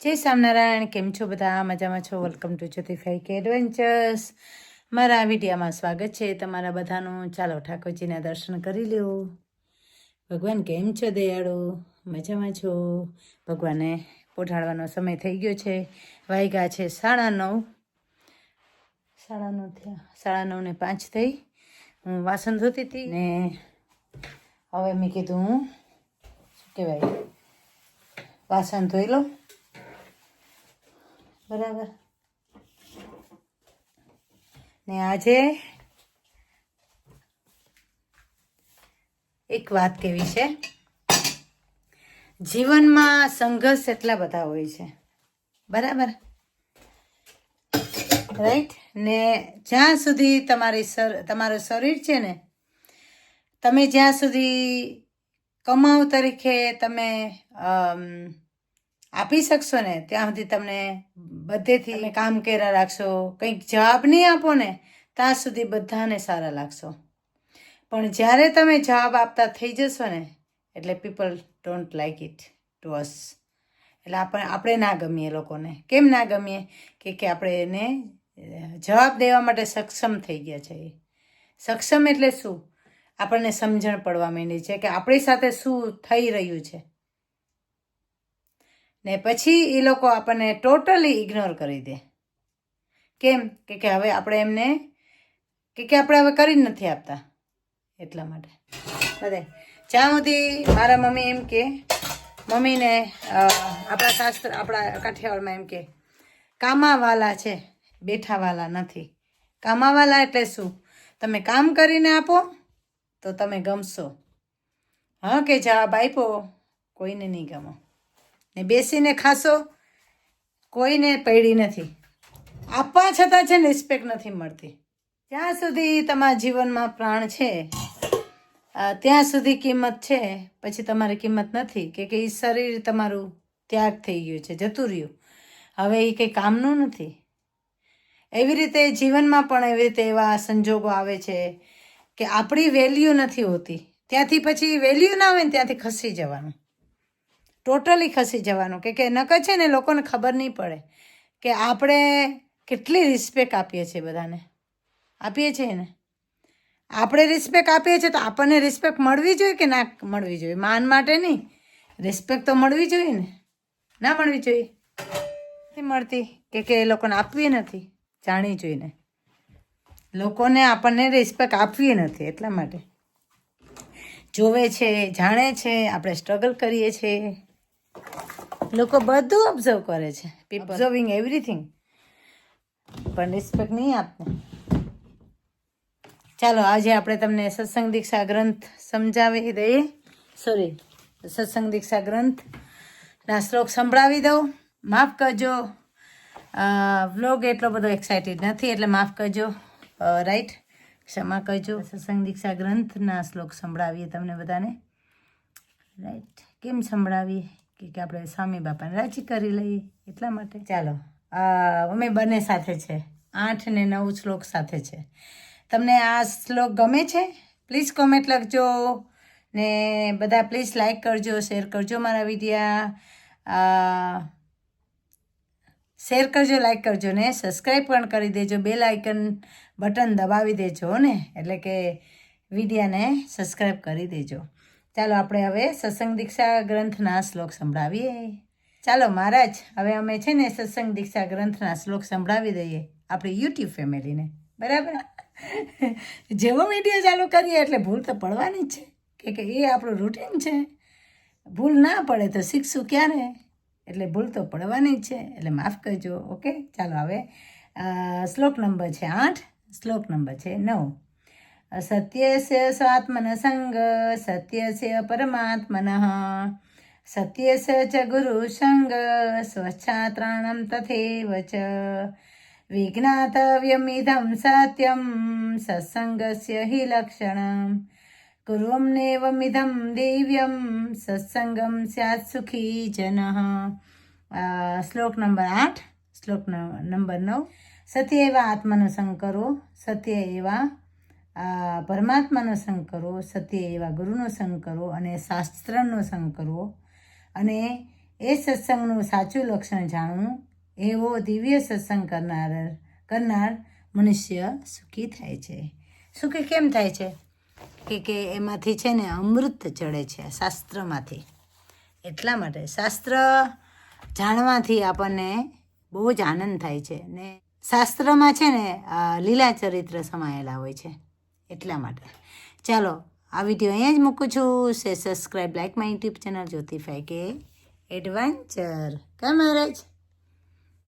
જય સ્વામિનારાયણ. કેમ છો બધા? મજામાં છો? વેલકમ ટુ જ્યોતિફાઈ કે એડવેન્ચર્સ મારા વિડીયામાં સ્વાગત છે. તમારા બધાનું ચાલો ઠાકોરજીના દર્શન કરી લ્યો. ભગવાન કેમ છો દયાળો? મજામાં છો? ભગવાને પોઢાડવાનો સમય થઈ ગયો છે. વાગ્યા છે સાડા નવ. સાડા નવ થયા. સાડા નવ ને પાંચ થઈ. હું વાસણ ધોતી હતી ને હવે મેં કીધું, શું કહેવાય? વાસણ ધોઈ લઉં બરાબર. ને આજે એક વાત કેવી છે? જીવનમાં સંઘર્ષ એટલા બધા હોય છે. બરાબર? રાઈટ ને જ્યાં સુધી તમારી સર, તમારું શરીર છે ને, તમે જ્યાં સુધી કમાવ તરીકે તમે આપી શકશો ને? ત્યાં સુધી તમને બધેથી કામ કર્યા રાખશો કંઈક જવાબ નહીં આપો ને ત્યાં સુધી બધાને સારા લાગશો. પણ જ્યારે તમે જવાબ આપતા થઈ જશો ને એટલે people don't like it to us એટલે આપણે આપણે ના ગમીએ લોકોને. કેમ ના ગમીએ? કે કે આપણે એને જવાબ દેવા માટે સક્ષમ થઈ ગયા છે સક્ષમ એટલે શું? આપણને સમજણ પડવા માંડી છે કે આપણી સાથે શું થઈ રહ્યું છે. ને પછી એ લોકો આપણને ટોટલી ઇગ્નોર કરી દે. કેમ? કે કે હવે આપણે એમને, કે કે આપણે હવે કરી જ નથી આપતા. એટલા માટે. બધે જ્યાં સુધી મારા મમ્મી એમ કે, મમ્મીને આપણા શાસ્ત્ર, આપણા કાઠિયાવાડમાં એમ કે, કામાવાલા છે, બેઠાવાલા નથી. કામાવાલા એટલે શું? તમે કામ કરીને આપો, તો તમે ગમશો. હા, કે જવાબ આપ્યો. કોઈને નહીં ગમો. ને બેસીને ખાશો, કોઈને પડી નથી. આપવા છતાં છે ને રિસ્પેક્ટ નથી મળતી. જ્યાં સુધી તમારા જીવનમાં પ્રાણ છે ત્યાં સુધી કિંમત છે, પછી તમારી કિંમત નથી, કે કે એ શરીર તમારું ત્યાગ થઈ ગયું છે, જતું રહ્યું. હવે એ કંઈ કામનું નથી. એવી રીતે જીવનમાં પણ એવી રીતે એવા સંજોગો આવે છે કે આપણી વેલ્યુ નથી હોતી. ત્યાંથી પછી વેલ્યુ ના આવે ને ત્યાંથી ખસી જવાનું. ટોટલી ખસી જવાનું કે કે નકર છે ને લોકોને ખબર નહીં પડે કે આપણે કેટલી રિસ્પેક્ટ આપીએ છીએ બધાને. આપીએ છીએ ને. આપણે રિસ્પેક્ટ આપીએ છીએ તો આપણને રિસ્પેક્ટ મળવી જોઈએ કે ના મળવી જોઈએ? માન માટે નહીં. રિસ્પેક્ટ તો મળવી જોઈએ ને. ના મળવી જોઈએ? નથી મળતી કે કે એ લોકોને આપવી નથી. જાણી જોઈને. લોકોને આપણને રિસ્પેક્ટ આપવી નથી એટલા માટે. જોવે છે, જાણે છે, આપણે સ્ટ્રગલ કરીએ છીએ. લોકો બધું ઓબ્ઝર્વ કરે છે. ઓબ્ઝર્વિંગ એવરીથિંગ પણ રિસ્પેક્ટ નહીં આપને. ચાલો આજે આપણે તમને સત્સંગ દીક્ષા ગ્રંથ સમજાવી દઈએ. સોરી સત્સંગ દીક્ષા ગ્રંથના શ્લોક સંભળાવી દઉં. માફ કરજો. વ્લોગ એટલો બધો એક્સાઇટેડ નથી એટલે માફ કરજો. રાઈટ ક્ષમા કરજો. સત્સંગ દીક્ષા ગ્રંથના શ્લોક સંભળાવીએ તમને બધાને. રાઈટ કેમ સંભળાવીએ? કે આપણે સ્વામી બાપાને રાજી કરી લઈએ એટલા માટે. ચાલો અમે બંને સાથે છે. આઠ ને નવ શ્લોક સાથે છે. તમને આ શ્લોક ગમે છે? પ્લીઝ કોમેન્ટ લખજો ને બધા પ્લીઝ લાઈક કરજો શેર કરજો મારા વિડીયા શેર કરજો લાઈક કરજો ને સબસ્ક્રાઈબ પણ કરી દેજો બેલ આઇકન બટન દબાવી દેજો ને, એટલે કે વિડીયાને સબસ્ક્રાઈબ કરી દેજો. ચાલો આપણે હવે સત્સંગ દીક્ષા ગ્રંથના શ્લોક સંભળાવીએ. ચાલો મહારાજ, હવે અમે છે ને સત્સંગ દીક્ષા ગ્રંથના શ્લોક સંભળાવી દઈએ આપણી યુટ્યુબ ફેમિલીને. બરાબર? જેવો વીડિયો ચાલુ કરીએ એટલે ભૂલ તો પડવાની જ છે. કે એ આપણું રૂટીન છે. ભૂલ ના પડે તો શીખશું ક્યારે? એટલે ભૂલ તો પડવાની જ છે. એટલે માફ કરજો, ઓકે? ચાલો હવે શ્લોક નંબર છે આઠ, શ્લોક નંબર છે નવ. સત્યસ્ય સ્વાત્મન સંગ સત્યસ્ય પરમાત્મન સત્યસ્ય ચ ગુરુ સંગ સ્વચ્છાત્રાણમ તથેવ ચ વિજ્ઞાતવ્યમિદં સત્યમ સત્સંગસ્ય હિ લક્ષણમ કુર્વમ્નેવમિદં દિવ્યમ સત્સંગમ સ્યાત સુખી જન શ્લોક નંબર આઠ શ્લોક નંબર નવ સત્ય એવા આત્મનો સંગ સત્ય એવા પરમાત્માનો સંગ કરવો સત્ય એવા ગુરુનો સંગ કરવો અને શાસ્ત્રનો સંગ કરવો. અને એ સત્સંગનું સાચું લક્ષણ જાણવું, એવો દિવ્ય સત્સંગ કરનાર કરનાર મનુષ્ય સુખી થાય છે. સુખી કેમ થાય છે? કે કે એમાંથી છે ને અમૃત ચડે છે શાસ્ત્રમાંથી. એટલા માટે શાસ્ત્ર જાણવાથી આપણને બહુ જ આનંદ થાય છે ને શાસ્ત્રમાં છે ને લીલા ચરિત્ર સમાયેલા હોય છે. એટલા માટે. ચાલો, આ વીડિયો અહીંયા જ મૂકું છું. Say subscribe like my YouTube channel જ્યોતિફાઈ કે એડવેન્ચર. કા મહારાજ.